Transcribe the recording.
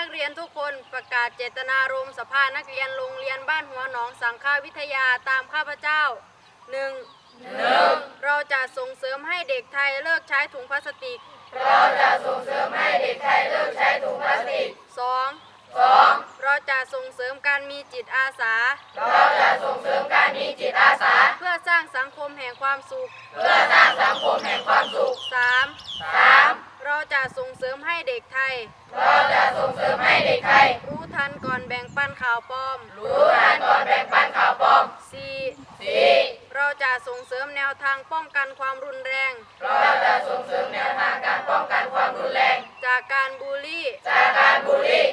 นักเรียนทุกคนประกาศเจตนารมณ์สภานักเรียนโรงเรียนบ้านหัวหนองสังฆาวิทยาตามข้าพเจ้า 1. เราจะส่งเสริมให้เด็กไทยเลิกใช้ถุงพลาสติก เราจะส่งเสริมให้เด็กไทยเลิกใช้ถุงพลาสติก 2. 2. เราจะส่งเสริมการมีจิตอาสา เราจะส่งเสริมการมีจิตอาสา เพื่อสร้างสังคมแห่งความสุข เพื่อสร้างสังคมแห่งความสุข 3. 3. เรา จะส่งเสริมให้เด็กไทย เราจะส่งเสริมให้เด็กไทย รู้ทันก่อนแบ่งปันข่าวปลอม รู้ทันก่อนแบ่งปันข่าวปลอม 4. 4. เราจะส่งเสริมแนวทางป้องกันความรุนแรง เราจะส่งเสริมแนวทางการป้องกันความรุนแรง จากการบูลลี่ จากการบูลลี่